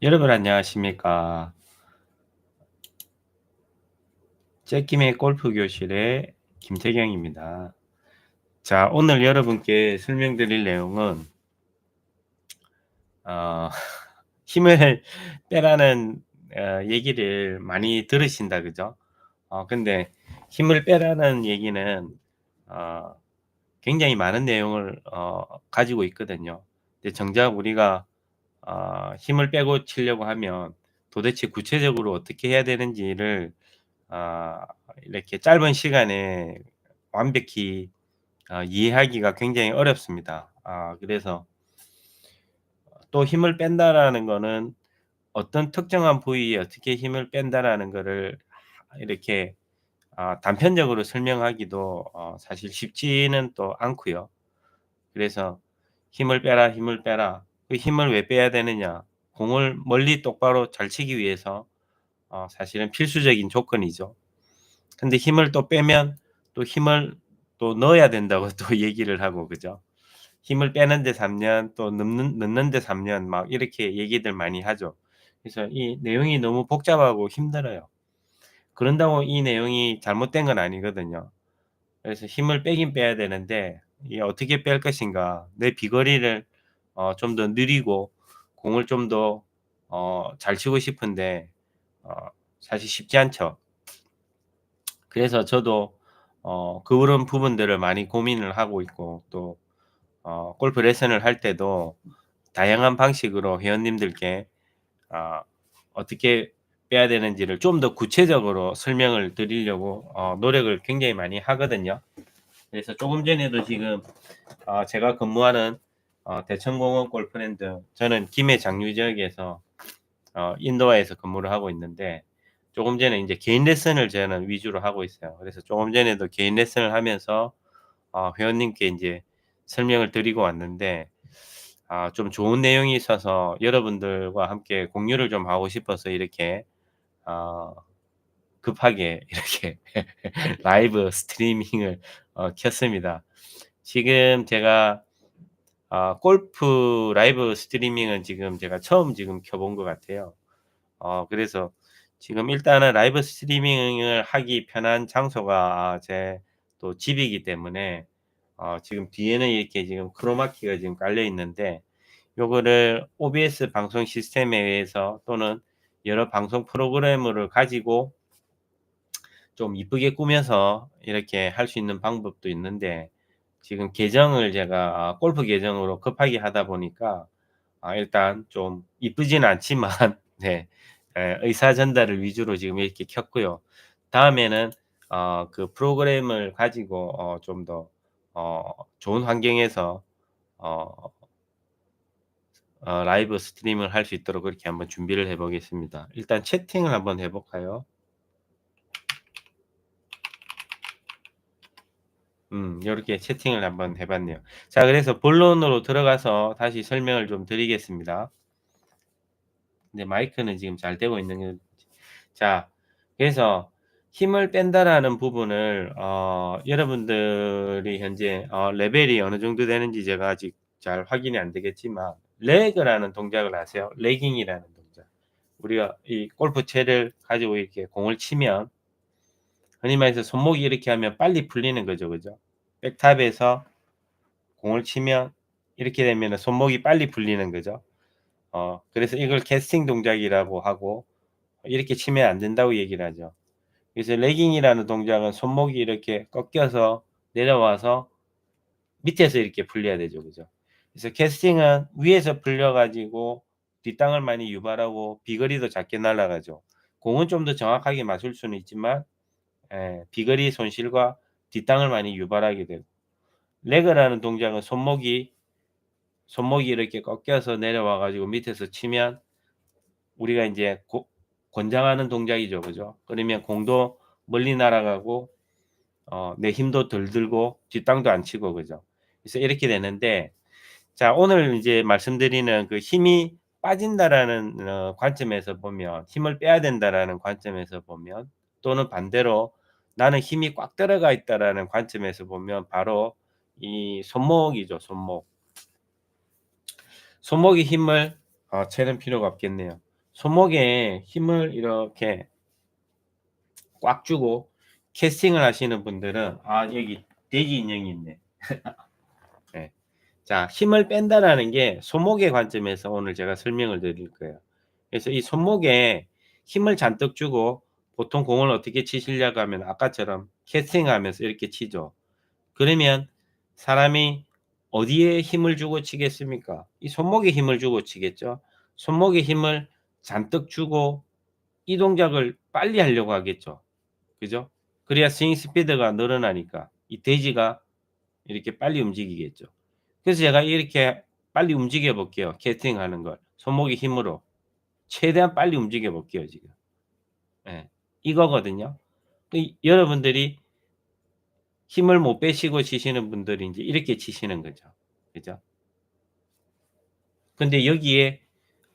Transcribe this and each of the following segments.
여러분 안녕하십니까. 째김의 골프 교실의 김태경입니다. 자, 오늘 여러분께 설명드릴 내용은 어, 힘을 빼라는 어, 얘기를 많이 들으신다, 그죠? 어, 근데 힘을 빼라는 얘기는 어, 굉장히 많은 내용을 어, 가지고 있거든요. 근데 정작 우리가 어, 힘을 빼고 치려고 하면 도대체 구체적으로 어떻게 해야 되는지를 아 이렇게 짧은 시간에 완벽히 아 이해하기가 굉장히 어렵습니다. 아 그래서 또 힘을 뺀다라는 거는 어떤 특정한 부위에 어떻게 힘을 뺀다라는 거를 이렇게 아 단편적으로 설명하기도 어 사실 쉽지는 또 않고요. 그래서 "힘을 빼라, 힘을 빼라." 그 힘을 왜 빼야 되느냐? 공을 멀리 똑바로 잘 치기 위해서 어 사실은 필수적인 조건이죠. 근데 힘을 또 빼면 또 힘을 또 넣어야 된다고 또 얘기를 하고 그죠? 힘을 빼는데 3년 또 넣는 넣는데 3년 막 이렇게 얘기들 많이 하죠. 그래서 이 내용이 너무 복잡하고 힘들어요. 그런다고 이 내용이 잘못된 건 아니거든요. 그래서 힘을 빼긴 빼야 되는데 이 어떻게 뺄 것인가. 내 비거리를 어 좀 더 느리고 공을 좀더어잘 치고 싶은데 어 사실 쉽지 않죠. 그래서 저도 어 그런 부분들을 많이 고민을 하고 있고 또어 골프 레슨을 할 때도 다양한 방식으로 회원님들께 아 어떻게 빼야 되는지를 좀 더 구체적으로 설명을 드리려고 어 노력을 굉장히 많이 하거든요. 그래서 조금 전에도 지금 어 제가 근무하는 어 대천공원 골프랜드 저는 김해 장류 지역에서 어 인도어에서 근무를 하고 있는데 조금 전에 인제 개인 레슨을 저는 위주로 하고 있어요. 그래서 조금 전에도 개인 레슨을 하면서 어 회원님께 인제 설명을 드리고 왔는데 아 좀 좋은 내용이 있어서 여러분들과 함께 공유를 좀 하고 싶어서 이렇게 어 급하게 이렇게 라이브 스트리밍을 어 켰습니다. 지금 제가 아 골프 라이브 스트리밍은 지금 제가 처음 지금 켜본 것 같아요. 어 그래서 지금 일단은 라이브 스트리밍을 하기 편한 장소가 아제또 집이기 때문에 어 지금 뒤에는 이렇게 지금 크로마키가 지금 깔려 있는데 요거를 OBS 방송 시스템에 의해서 또는 여러 방송 프로그램을 가지고 좀 이쁘게 꾸며서 이렇게 할 수 있는 방법도 있는데 지금 계정을 제가 아 골프 계정으로 급하게 하다 보니까 아 일단 좀 이쁘지는 않지만 네예 의사 전달을 위주로 지금 이렇게 켰고요. 다음에는 어 그 프로그램을 가지고 어 좀더 어 좋은 환경에서 어 어 라이브 스트림을 할 수 있도록 그렇게 한번 준비를 해 보겠습니다. 일단 채팅을 한번 해 볼까요? 음 요렇게 채팅을 한번 해 봤네요. 자 그래서 본론으로 들어가서 다시 설명을 좀 드리겠습니다. 근데 마이크는 지금 잘 되고 있는 건자 그래서 힘을 뺀다라는 부분을 어 여러분들이 현재 어 레벨이 어느 정도 되는지 제가 아직 잘 확인이 안 되겠지만 레그라는 동작을 아세요? 레깅이라는 동작. 우리가 이 골프채를 가지고 이렇게 공을 치면 흔히 말해서 손목이 이렇게 하면 빨리 풀리는 거죠. 그죠? 백탑에서 공을 치면 이렇게 되면은 손목이 빨리 풀리는 거죠. 어 그래서 이걸 캐스팅 동작이라고 하고 이렇게 치면 안 된다고 얘기를 하죠. 그래서 레깅이라는 동작은 손목이 이렇게 꺾여서 내려와서 밑에서 이렇게 풀려야 되죠. 그죠? 그래서 캐스팅은 위에서 풀려 가지고 뒷땅을 많이 유발하고 비거리도 작게 날아가죠. 공은 좀 더 정확하게 맞을 수는 있지만 예 비거리 손실과 뒷땅을 많이 유발하게 되고 레그라는 동작은 손목이 손목이 이렇게 꺾여서 내려와 가지고 밑에서 치면 우리가 인제 고 권장하는 동작이죠. 그죠? 그러면 공도 멀리 날아가고 어 내 힘도 덜 들고 뒷땅도 안 치고 그죠? 그래서 이렇게 되는데 자 오늘 이제 말씀드리는 그 힘이 빠진다라는 어 관점에서 보면 '힘을 빼야 된다.'라는 관점에서 보면 또는 반대로 ' 나는 힘이 꽉 들어가 있다.'라는 관점에서 보면 바로 이 손목이죠, 손목. 손목에 힘을 어 채는 필요가 없겠네요. 손목에 힘을 이렇게 꽉 주고 캐스팅을 하시는 분들은 아 여기 돼지 인형이 있네. 네. 자 힘을 뺀다라는 게 손목의 관점에서 오늘 제가 설명을 드릴 거예요. 그래서 이 손목에 힘을 잔뜩 주고 보통 공을 어떻게 치시려고 하면 아까처럼 캐스팅하면서 이렇게 치죠. 그러면 사람이 어디에 힘을 주고 치겠습니까? 이 손목에 힘을 주고 치겠죠. 손목에 힘을 잔뜩 주고 이 동작을 빨리 하려고 하겠죠. 그죠? 그래야 스윙 스피드가 늘어나니까 이 돼지가 이렇게 빨리 움직이겠죠. 그래서 제가 이렇게 빨리 움직여 볼게요. 캐스팅 하는 걸. 손목의 힘으로. 최대한 빨리 움직여 볼게요, 지금. 예. 이거거든요. 그 여러분들이 힘을 못 빼시고 치시는 분들이 이제 이렇게 치시는 거죠. 그죠? 근데 여기에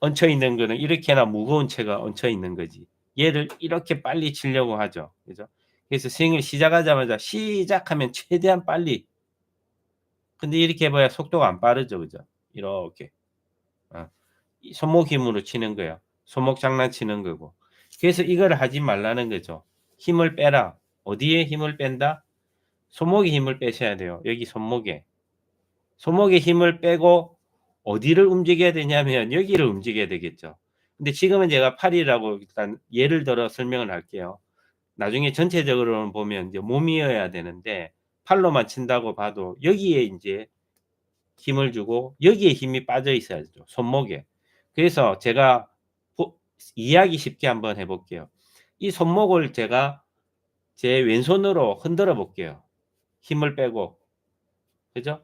얹혀 있는 거는 이렇게나 무거운 채가 얹혀 있는 거지. 얘를 이렇게 빨리 치려고 하죠. 그죠? 그래서 스윙을 시작하자마자 시작하면 최대한 빨리. 근데 이렇게 해봐야 속도가 안 빠르죠. 그죠? 이렇게. 어. 이 손목 힘으로 치는 거예요. 손목 장난치는 거고. 그래서 이걸 하지 말라는 거죠. 힘을 빼라. 어디에 힘을 뺀다? 손목에 힘을 빼셔야 돼요. 여기 손목에. 손목에 힘을 빼고 어디를 움직여야 되냐면 여기를 움직여야 되겠죠. 근데 지금은 제가 팔이라고 일단 예를 들어 설명을 할게요. 나중에 전체적으로는 보면 이제 몸이어야 되는데 팔로만 친다고 봐도 여기에 이제 힘을 주고 여기에 힘이 빠져 있어야죠. 손목에. 그래서 제가 보, 이해하기 쉽게 한번 해볼게요. 이 손목을 제가 제 왼손으로 흔들어 볼게요. 힘을 빼고. 그죠?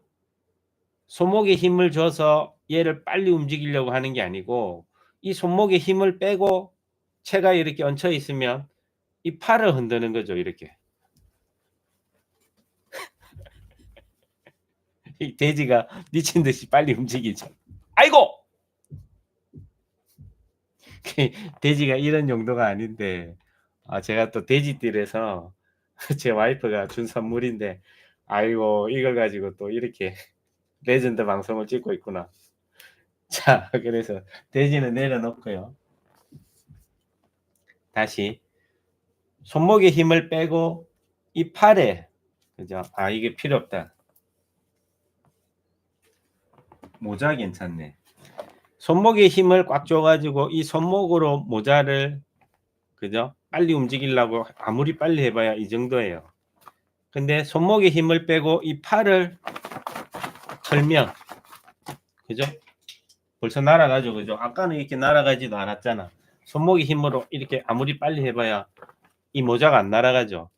손목에 힘을 줘서 얘를 빨리 움직이려고 하는 게 아니고 이 손목에 힘을 빼고 채가 이렇게 얹혀 있으면 이 팔을 흔드는 거죠. 이렇게. 이 돼지가 미친 듯이 빨리 움직이죠. 아이고! 돼지가 이런 용도가 아닌데 아, 제가 또 돼지띠라서 제 와이프가 준 선물인데 아이고 이걸 가지고 또 이렇게 레전드 방송을 찍고 있구나. 자, 그래서 돼지는 내려놓고요. 다시 손목에 힘을 빼고 이 팔에 그죠? 아 이게 필요 없다. 모자 괜찮네. 손목에 힘을 꽉 줘가지고 이 손목으로 모자를 그죠? 빨리 움직이려고 아무리 빨리 해봐야 이 정도예요. 근데 손목에 힘을 빼고 이 팔을 털면 그죠? 벌써 날아가죠, 그죠? 아까는 이렇게 날아가지도 않았잖아. 손목의 힘으로 이렇게 아무리 빨리 해봐야 이 모자가 안 날아가죠.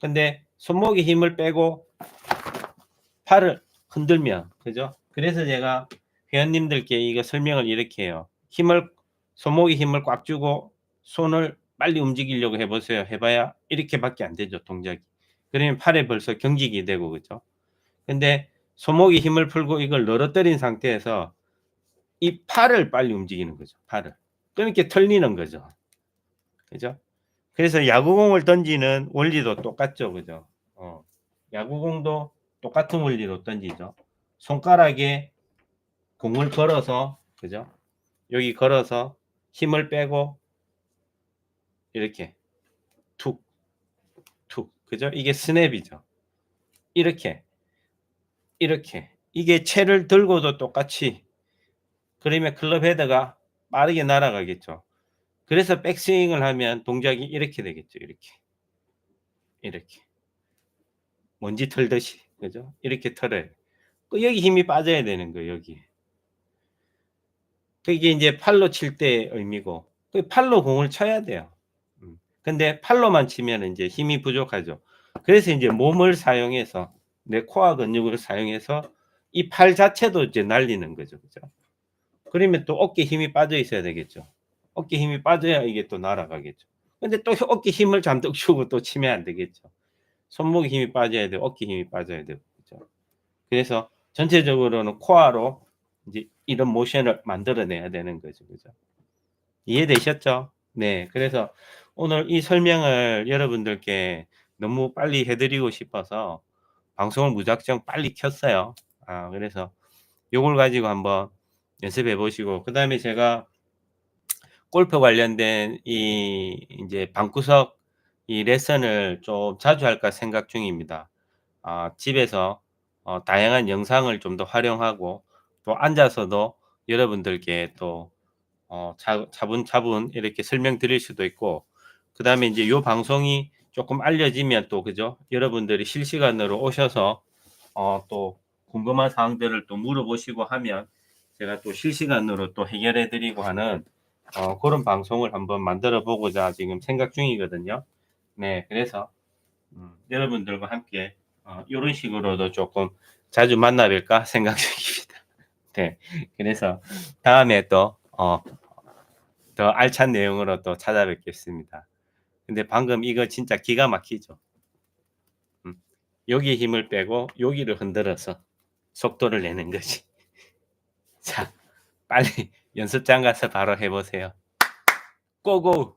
근데 손목에 힘을 빼고 팔을 흔들면 그죠? 그래서 제가 회원님들께 이거 설명을 이렇게 해요. 힘을 손목에 힘을 꽉 주고 손을 빨리 움직이려고 해보세요. 해봐야 이렇게밖에 안 되죠 동작이. 그러면 팔에 벌써 경직이 되고 그죠? 근데 손목에 힘을 풀고 이걸 늘어뜨린 상태에서 이 팔을 빨리 움직이는 거죠. 팔을. 이렇게 털리는 거죠. 그죠? 그래서 야구공을 던지는 원리도 똑같죠. 그죠? 어. 야구공도 똑같은 원리로 던지죠. 손가락에 공을 걸어서, 그죠? 여기 걸어서 힘을 빼고, 이렇게 툭, 툭. 그죠? 이게 스냅이죠. 이렇게, 이렇게. 이게 채를 들고도 똑같이 그러면 클럽 헤드가 빠르게 날아가겠죠. 그래서 백스윙을 하면 동작이 이렇게 되겠죠. 이렇게. 이렇게. 먼지 털듯이. 그죠? 이렇게 털어요. 그 여기 힘이 빠져야 되는 거예요. 여기. 그게 이제 팔로 칠 때 의미고 그 팔로 공을 쳐야 돼요. 음. 근데 팔로만 치면 이제 힘이 부족하죠. 그래서 이제 몸을 사용해서 내 코어 근육을 사용해서 이 팔 자체도 이제 날리는 거죠. 그죠? 그러면 또 어깨 힘이 빠져 있어야 되겠죠. 어깨 힘이 빠져야 이게 또 날아가겠죠. 근데 또 어깨 힘을 잔뜩 주고 또 치면 안 되겠죠. 손목에 힘이 빠져야 되고 어깨 힘이 빠져야 되고 그죠. 그래서 전체적으로는 코어로 이제 이런 모션을 만들어내야 되는 거죠. 그죠. 이해되셨죠? 네. 그래서 오늘 이 설명을 여러분들께 너무 빨리 해드리고 싶어서 방송을 무작정 빨리 켰어요. 아, 그래서 요걸 가지고 한번 연습해 보시고 그 다음에 제가 골프 관련된 이 인제 방구석 이 레슨을 좀 자주 할까 생각 중입니다. 아 집에서 어 다양한 영상을 좀 더 활용하고 또 앉아서도 여러분들께 또어차 차분 차분 이렇게 설명드릴 수도 있고 그 다음에 인제 요 방송이 쪼끔 알려지면 또 그죠? 여러분들이 실시간으로 오셔서 어 또 궁금한 사항들을 또 물어보시고 하면 제가 또 실시간으로 또 해결해 드리고 하는 어 고런 방송을 한번 만들어 보고자 지금 생각 중이거든요. 네 그래서 음 여러분들과 함께 어 요런 식으로도 쪼끔 자주 만나 뵐까 생각 중입니다. 네. 그래서 다음에 또 어 더 알찬 내용으로 또 찾아뵙겠습니다. 근데 방금 이거 진짜 기가 막히죠? 음. 여기에 힘을 빼고 여기를 흔들어서 속도를 내는 거지. 자 빨리 연습장 가서 바로 해 보세요. 고고.